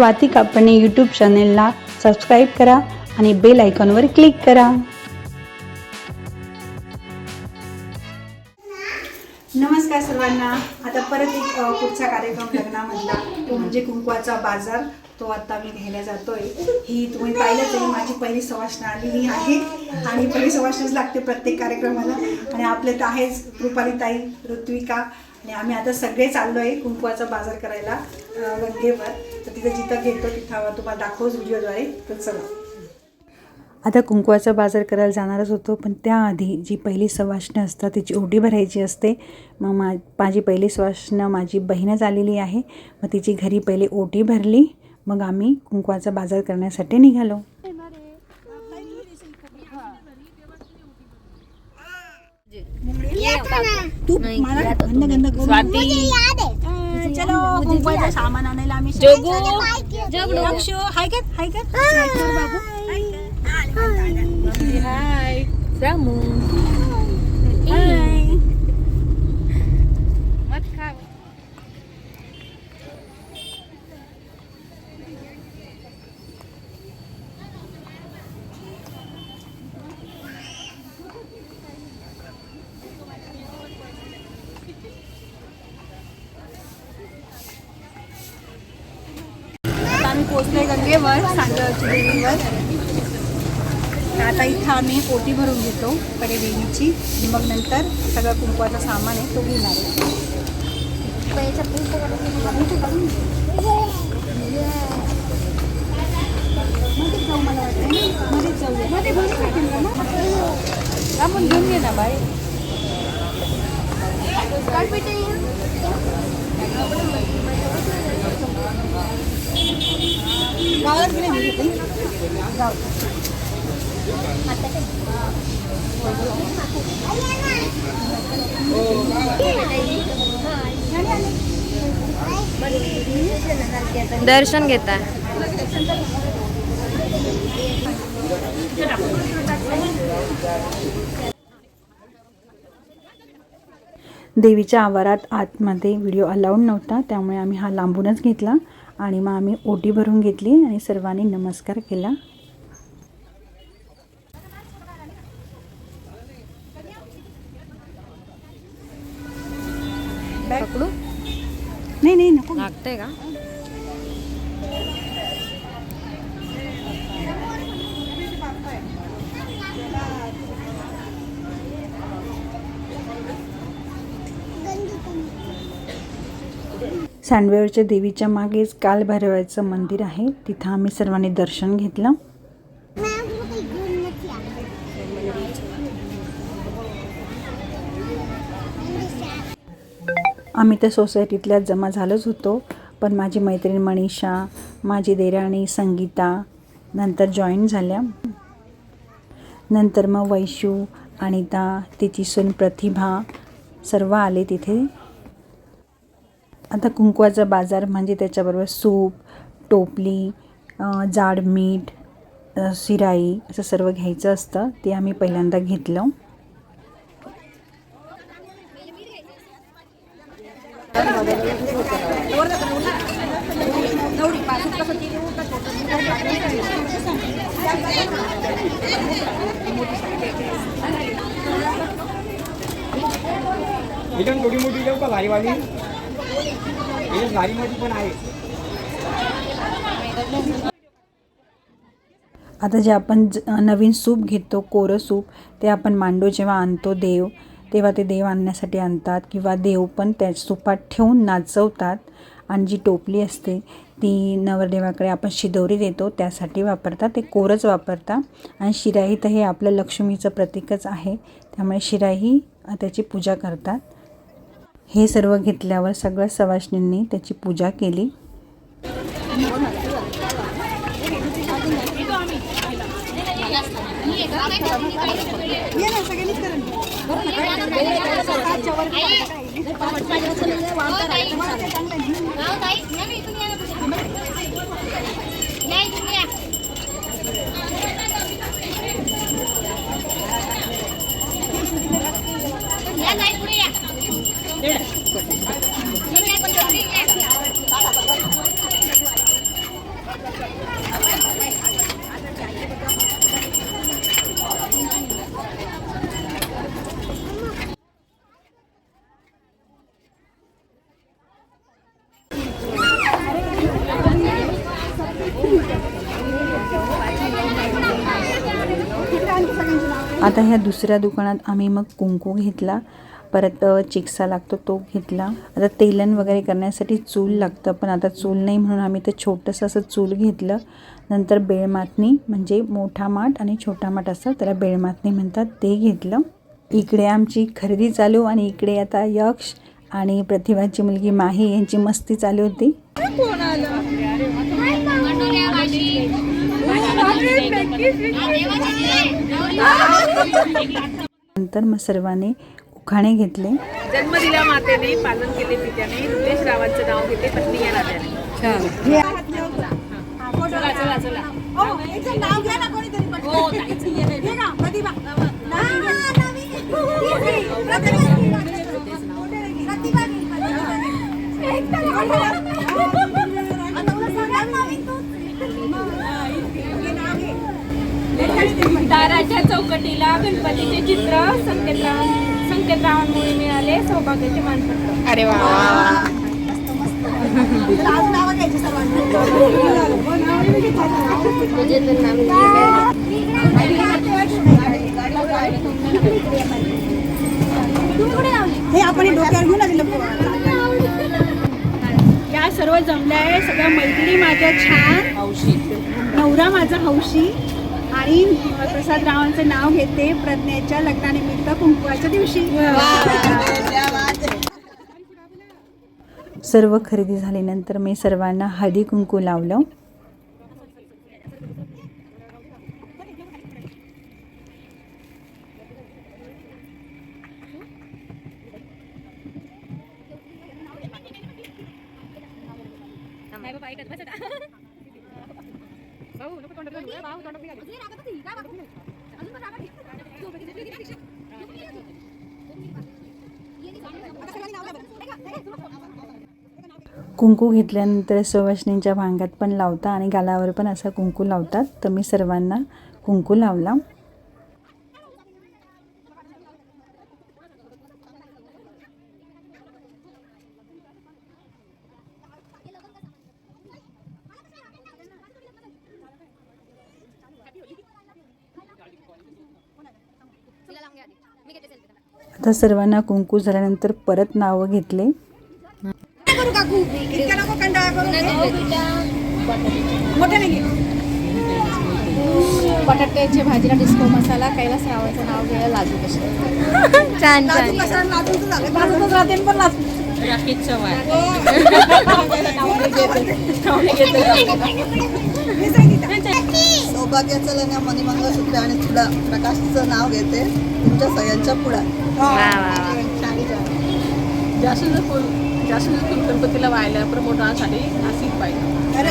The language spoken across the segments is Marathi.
स्वाती कापणे यूट्यूब चॅनेलला सबस्क्राईब करा आणि बेल आयकॉनवर क्लिक करा. नमस्कार सर्वांना. आता परत एक पुढचा कार्यक्रम लग्नामधला. तो म्हणजे कुंकवाचा बाजार. तो आता मी घ्यायला जातोय. ही तुम्ही पाहिलं तरी माझी पहिली सवासण आलेली आहे. आणि पहिली सवासणच लागते प्रत्येक कार्यक्रमाला. आणि आपले तर आहेच रुपालीताई ऋत्विका आणि आम्ही आता सगळे चाललोय कुंकवाचा बाजार करायला गंगेवर. तर तिथे जिथं घेतो तिथं तुम्हाला दाखवच व्हिडिओद्वारे तर चला. आता कुंकवाचा बाजार करायला जाणारच होतो पण त्याआधी जी पहिली सवाष्ण असतात तिची ओटी भरायची असते. मग मा माझी पहिली सवाष्ण माझी बहीणच आलेली आहे. मग तिची घरी पहिले ओटी भरली. मग आम्ही कुंकवाचा बाजार करण्यासाठी निघालो. तू मला गंध गंध करून चलो कुंकवाचं सामान आणायला आम्ही अक्षु, हाय का हाय का हाय कर बाबू हाय रामू हाय मत खा आता आम्ही पोचलोय गंगेवर सांगरची देवीवर. आता इथं आम्ही ओटी भरून घेतो कडे देवीची. मग नंतर सगळं कुंकवाचं सामान आहे तो घेणार आहे? आपण घेऊन घे ना बाई गावात गेले म्हणजे ते? जाऊ दर्शन घेता. देवीच्या आवारात आतमध्ये व्हिडिओ अलाउड नव्हता त्यामुळे आम्ही हा लांबूनच घेतला. आणि मग आम्ही ओटी भरून घेतली आणि सर्वांनी नमस्कार केला. पकडू? नाही नाही नको. लागतंय का? सांडवेवरच्या देवीच्या मागेच कालभैरवाचं मंदिर आहे. तिथं आम्ही सर्वांनी दर्शन घेतलं. आम्ही त्या सोसायटीतल्या जमा झालोच होतो पण माझी मैत्रीण मनीषा माझी देराणी संगीता नंतर जॉईन झाल्या. नंतर मग वैशू अनिता तिची सून प्रतिभा सर्व आले तिथे. आता कुंकवाचा बाजार म्हणजे त्याच्याबरोबर सूप टोपली जाड मीठ शिराई असं सर्व घ्यायचं असतं. ते आम्ही पहिल्यांदा घेतलं. एकदम मोठी देऊ का भारीवाली हे भारीमध्ये पण आहे आता जे आपण ज- नवीन सूप घेतो कोरं सूप ते आपण मांडो जेव्हा आणतो देव तेव्हा ते देव आणण्यासाठी आणतात किंवा देव पण त्या सुपात ठेवून नाचवतात. आणि जी टोपली असते ती नवरदेवाकडे आपण शिदोरी देतो त्यासाठी वापरतात. ते कोरच वापरतात. आणि शिराई तर हे आपलं लक्ष्मीचं प्रतीकच आहे. त्यामुळे शिराई त्याची पूजा करतात. हे सर्व घेतल्यावर सगळ्या सवाष्णींनी त्याची पूजा केली. आता ह्या दुसऱ्या दुकानात आम्ही मग कुंकू घेतला. परत चिक्सा लागतो तो घेतला. आता तेलन वगैरे करण्यासाठी चूल लागतं पण आता चूल नाही म्हणून आम्ही तर छोटंसं असं चूल घेतलं. नंतर बेळमातणी म्हणजे मोठा माठ आणि छोटा माठ असतं त्याला बेळमातणी म्हणतात ते घेतलं. इकडे आमची खरेदी चालू आणि इकडे आता यक्ष आणि प्रतिभाची मुलगी माही यांची मस्ती चालू होती. नंतर मग सर्वांनी उखाणे घेतले. जन्म दिला मातेने पालन केले पित्याने. रुद्रेश रावांचं नाव घेते पत्नी या नात्याने दाराच्या चौकटीला गणपतीचे चित्र संकेतराव संकेतरावांमुळे मिळाले सौभाग्याचे मानपत्र. अरे वा. हे आपण डोक्यावर घेऊन आलेलं. या सर्व जमल्या आहे सगळ्या मैत्रिणी माझ्या छान. नवरा माझा हौशी. आणि प्रसाद रावांचं नाव घेते प्रज्ञेच्या लग्नानिमित्त कुंकुवाच्या दिवशी. सर्व खरेदी झाल्यानंतर मी सर्वांना हळदी कुंकू लावलं. कुंकू घेतल्यानंतर सुवासिनींच्या भांगात पण लावता आणि गालावर पण असा कुंकू लावतात. तर मी सर्वांना कुंकू लावला. आता सर्वांना कुंकू झाल्यानंतर परत नावं घेतले. बटाट्याच्या भाजीला डिस्को मसाला कैलास रावांचं नाव घ्यायला लाजू कसे? छान राहते पण सौभाग्याचं लग्न मनी मंगळसूत्र आणि तुला प्रकाशचं नाव घेते. तुमच्या सगळ्यांच्या पुढा. जास्तीत फुल जास्तीत फुल गणपतीला व्हायला? प्रमोटरांसाठी नाशिक पाहिजे अरे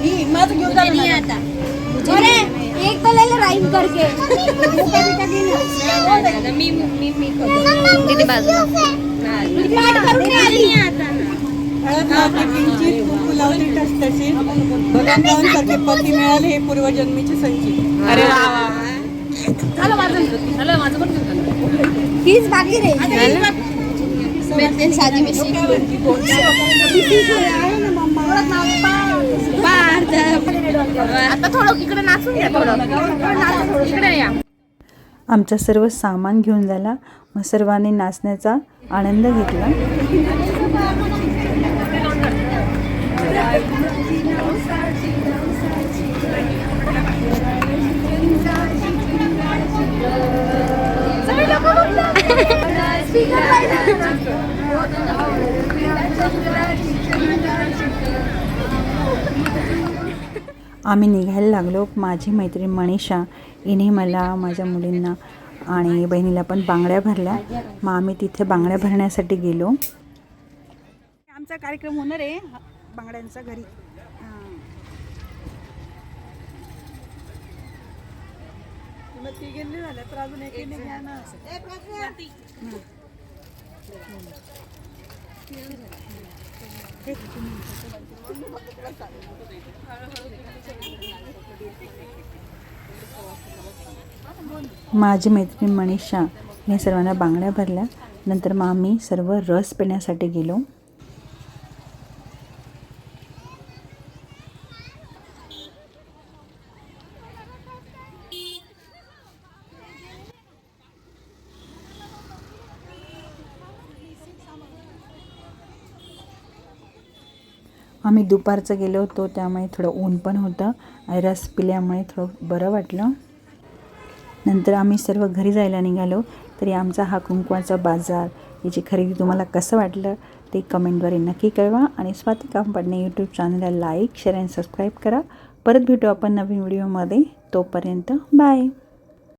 ही माझं घेऊन जा ना. अरे एक तो ले ले राइम करके मी मी मी किती बाजू पाठ करून नाही. आली हळद किंचित कुंकू भगवानरावांसारखे पती मिळाले हे पूर्वजन्मीचे संचित अरे वा वा झालं माझं झालं माझं पण झालं. तीच बाकी रे. शादी में आता थोडं इकडे नाचून घ्या थोडं. इकडे या. आमचं सर्व सामान घेऊन झाला. मग सर्वांनी नाचण्याचा आनंद घेतला. आम्ही निघायला लागलो. माझी मैत्रीण मनीषा हिने मला माझ्या मुलींना आणि बहिणीला पण बांगड्या भरल्या. मग आम्ही तिथे बांगड्या भरण्यासाठी गेलो. आमचा कार्यक्रम होणार आहे बांगड्यांचा घरी. माझी मैत्रीण मनीषा ने सर्वांना बांगड्या भरल्या. नंतर मग आम्ही सर्व रस पिण्यासाठी गेलो. आम्ही दुपारचं गेलो होतो त्यामुळे थोडं ऊन पण होतं. आणि रस पिल्यामुळे थोडं बरं वाटलं. नंतर आम्ही सर्व घरी जायला निघालो. तरी आमचा हा कुंकवाचा बाजार याची खरेदी तुम्हाला कसं वाटलं ते कमेंटद्वारे नक्की कळवा. आणि स्वाती कामपाडणे यूट्यूब चॅनलला लाईक शेअर अँड सबस्क्राईब करा. परत भेटू आपण नवीन व्हिडिओमध्ये तोपर्यंत बाय